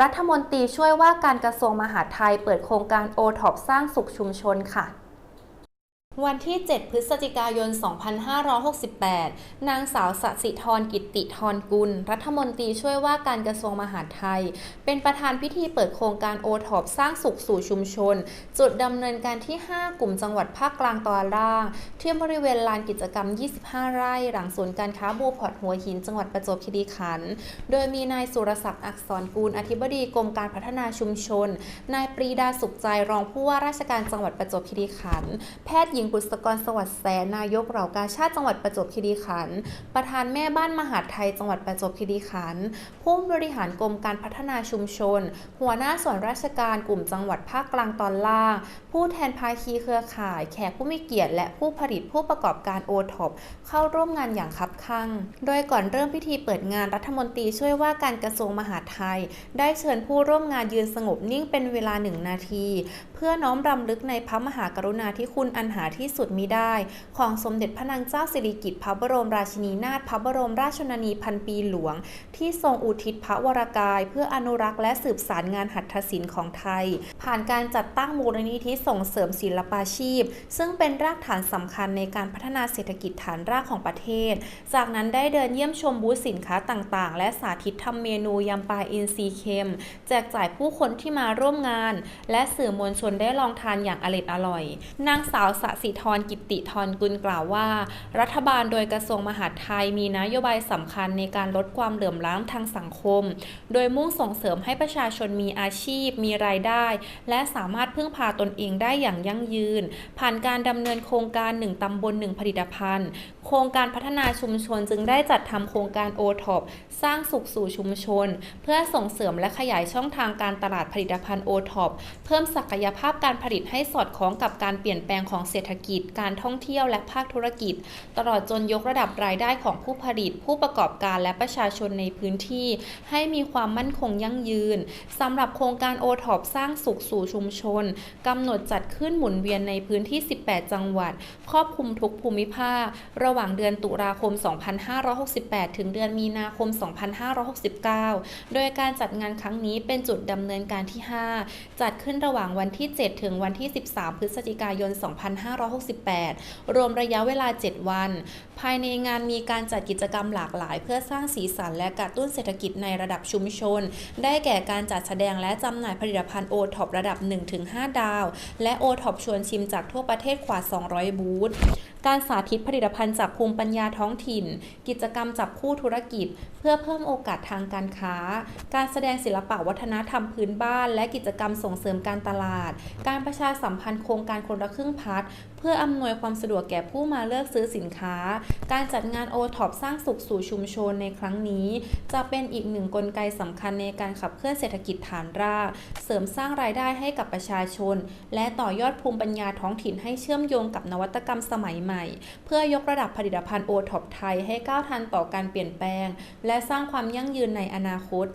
รัฐมนตรีช่วยว่าการกระทรวงมหาดไทยเปิดโครงการโอท็อปสร้างสุขชุมชนค่ะ วันที่ 7 พฤศจิกายน 2568 นางสาวสสิธรกิติธรกุล รัฐมนตรีช่วยว่าการกระทรวงมหาดไทย เป็นประธานพิธีเปิดโครงการโอท็อปสร้างสุขสู่ชุมชน จุดดำเนินการที่ 5 กลุ่มจังหวัดภาคกลางตอนล่างเที่ยบริเวณลานกิจกรรม 25 ไร่ หลังศูนย์การค้าบูพอร์ตหัวหิน จังหวัดประจวบคีรีขันธ์ โดยมีนายสุรศักดิ์อักษรกูล อธิบดีกรมการพัฒนาชุมชน นายปรีดาสุขใจรองผู้ว่าราชการจังหวัดประจวบคีรีขันธ์ แพทย์หญิงบุษกรสวัสดิ์แสนนายกเหล่ากาชาติจังหวัดประจวบคีรีขันธ์ประธานแม่บ้านมหาดไทยจังหวัดประจวบคีรีขันธ์ผู้บริหารกรมการพัฒนาชุมชน หัวหน้าส่วนราชการกลุ่มจังหวัดภาคกลางตอนล่าง ผู้แทนภาคีเครือข่าย แขกผู้มีเกียรติและผู้ผลิตผู้ประกอบการโอท็อปเข้าร่วมงานอย่างคับคั่ง โดยก่อนเริ่มพิธีเปิดงานรัฐมนตรีช่วยว่าการกระทรวงมหาดไทย ได้เชิญผู้ร่วมงานยืนสงบนิ่งเป็นเวลาหนึ่งนาที เพื่อน้อมรำลึกในพระมหากรุณาธิคุณอันหาที่สุดมิได้ ของสมเด็จพระนางเจ้าสิริกิติ์พระบรมราชินีนาถพระบรมราชชนนีพันปีหลวง ที่ทรงอุทิศพระวรากาย เพื่ออนุรักษ์และสืบสารงานหัตถศิลป์ของไทย ผ่านการจัดตั้งมูลนิธิส่งเสริมศิลปาชีพ ซึ่งเป็นรากฐานสำคัญในการพัฒนาเศรษฐกิจฐานรากของประเทศ จากนั้นได้เดินเยี่ยมชมบูธสินค้าต่างๆ และสาธิตทำเมนูยำปลาอินทรีเค็ม แจกจ่ายผู้คนที่มาร่วมงาน และสื่อมวลชนได้ลองทานอย่างอร็ดอร่อย นางสาวสสิธรกิติธรกุลกล่าวว่า รัฐบาลโดยกระทรวงมหาดไทยมีนโยบายสำคัญในการลดความเหลื่อมล้ำทางสังคม โดยมุ่งส่งเสริมให้ประชาชนมีอาชีพ มีรายได้ และสามารถพึ่งพาตนเองได้อย่างยั่งยืน ผ่านการดำเนินโครงการ 1ตำบล 1 ผลิตภัณฑ์ โครงการพัฒนาชุมชนจึงได้จัดทำโครงการโอท็อปสร้างสุขสู่ชุมชน เพื่อส่งเสริมและขยายช่องทางการตลาดผลิตภัณฑ์โอท็อปเพิ่มศักยภาพการผลิตให้สอดคล้องกับการเปลี่ยนแปลงของเศรษฐกิจ การท่องเที่ยวและภาคธุรกิจ ตลอดจนยกระดับรายได้ของผู้ผลิต ผู้ประกอบการและประชาชนในพื้นที่ ให้มีความมั่นคงยั่งยืนสำหรับโครงการโอท็อปสร้างสุขสู่ชุมชนกำหนดจัดขึ้นหมุนเวียนในพื้นที่ 18 จังหวัด ครอบคลุมทุกภูมิภาค ระหว่างเดือนตุลาคม 2568 ถึงเดือนมีนาคม 2569 โดยการจัดงานครั้งนี้เป็นจุดดำเนินการที่ 5 จัดขึ้นระหว่างวันที่ 7 ถึงวันที่ 13 พฤศจิกายน 256 2568 รวมระยะเวลา 7 วัน ภายในงานมีการจัดกิจกรรมหลากหลาย เพื่อสร้างสีสันและกระตุ้นเศรษฐกิจในระดับชุมชน ได้แก่การจัดแสดงและจำหน่ายผลิตภัณฑ์โอท็อประดับ 1-5 ดาว และโอท็อปชวนชิมจากทั่วประเทศกว่า 200 บูธการสาธิตผลิตภัณฑ์จากภูมิปัญญาท้องถิ่น กิจกรรมจับคู่ธุรกิจ เพื่อเพิ่มโอกาสทางการค้า การแสดงศิลปะวัฒนธรรมพื้นบ้าน และกิจกรรมส่งเสริมการตลาด การประชาสัมพันธ์โครงการคนละครึ่งพัฒน์เพื่ออำนวยความสะดวกแก่ผู้มาเลือกซื้อสินค้า การจัดงานโอท็อปสร้างสุขสู่ชุมชนในครั้งนี้ จะเป็นอีกหนึ่งกลไกสำคัญในการขับเคลื่อนเศรษฐกิจฐานราก เสริมสร้างรายได้ให้กับประชาชน และต่อยอดภูมิปัญญาท้องถิ่นให้เชื่อมโยงกับนวัตกรรมสมัยใหม่ เพื่อยกระดับผลิตภัณฑ์โอท็อปไทยให้ก้าวทันต่อการเปลี่ยนแปลง และสร้างความยั่งยืนในอนาคต